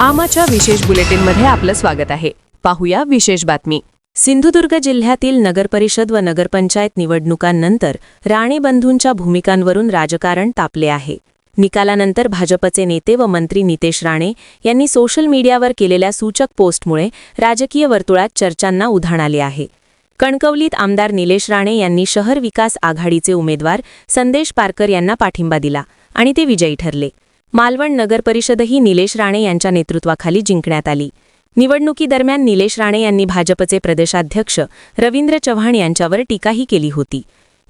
आमाच्या विशेष बुलेटिनमध्ये आपलं स्वागत आहे. पाहूया विशेष बातमी. सिंधुदुर्ग जिल्ह्यातील नगरपरिषद व नगरपंचायत निवडणुकांनंतर राणेबंधूंच्या भूमिकांवरून राजकारण तापले आहे. निकालानंतर भाजपचे नेते व मंत्री नितेश राणे यांनी सोशल मीडियावर केलेल्या सूचक पोस्टमुळे राजकीय वर्तुळात चर्चांना उधाण आले आहे. कणकवलीत आमदार निलेश राणे यांनी शहर विकास आघाडीचे उमेदवार संदेश पारकर यांना पाठिंबा दिला आणि ते विजयी ठरले. मालवण नगर परिषदही निलेश राणे यांच्या नेतृत्वाखाली जिंकण्यात आली. निवडणुकीदरम्यान निलेश राणे यांनी भाजपचे प्रदेशाध्यक्ष रवींद्र चव्हाण यांच्यावर टीकाही केली होती.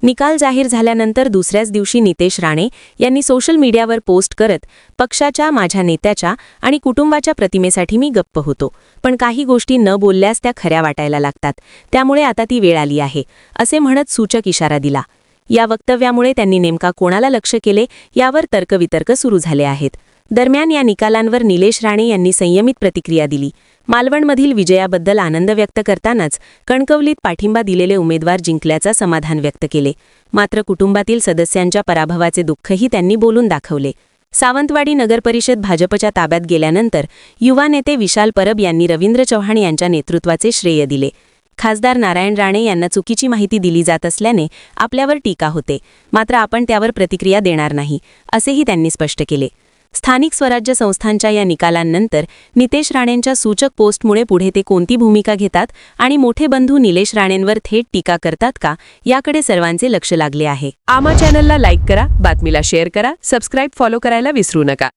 निकाल जाहीर झाल्यानंतर दुसऱ्याच दिवशी नितेश राणे यांनी सोशल मीडियावर पोस्ट करत पक्षाच्या माझ्या नेत्याच्या आणि कुटुंबाच्या प्रतिमेसाठी मी गप्प होतो. पण काही गोष्टी न बोलल्यास त्या खऱ्या वाटायला लागतात. त्यामुळे आता ती वेळ आली आहे असे म्हणत सूचक इशारा दिला. या वक्तव्यामुळे त्यांनी नेमका कोणाला लक्ष केले यावर तर्कवितर्क सुरू झाले आहेत. दरम्यान या निकालांवर निलेश राणे यांनी संयमित प्रतिक्रिया दिली. मालवणमधील विजयाबद्दल आनंद व्यक्त करतानाच कणकवलीत पाठिंबा दिलेले उमेदवार जिंकल्याचा समाधान व्यक्त केले. मात्र कुटुंबातील सदस्यांच्या पराभवाचे दुःखही त्यांनी बोलून दाखवले. सावंतवाडी नगरपरिषद भाजपच्या ताब्यात गेल्यानंतर युवा नेते विशाल परब यांनी रवींद्र चव्हाण यांच्या नेतृत्वाचे श्रेय दिले. खासदार नारायण राणे यांना चुकीची माहिती दिली जात असल्याने आपल्यावर टीका होते. मात्र आपण त्यावर प्रतिक्रिया देणार नाही असेही त्यांनी स्पष्ट केले. स्थानिक स्वराज्य संस्थांच्या या निकालांनंतर नितेश राणेंच्या सूचक पोस्टमुळे पुढे ते कोणती भूमिका घेतात आणि मोठे बंधू निलेश राणेंवर थेट टीका करतात का याकडे सर्वांचे लक्ष लागले आहे. आमा चॅनलला लाईक करा बातमीला शेअर करा सबस्क्राईब फॉलो करायला विसरू नका.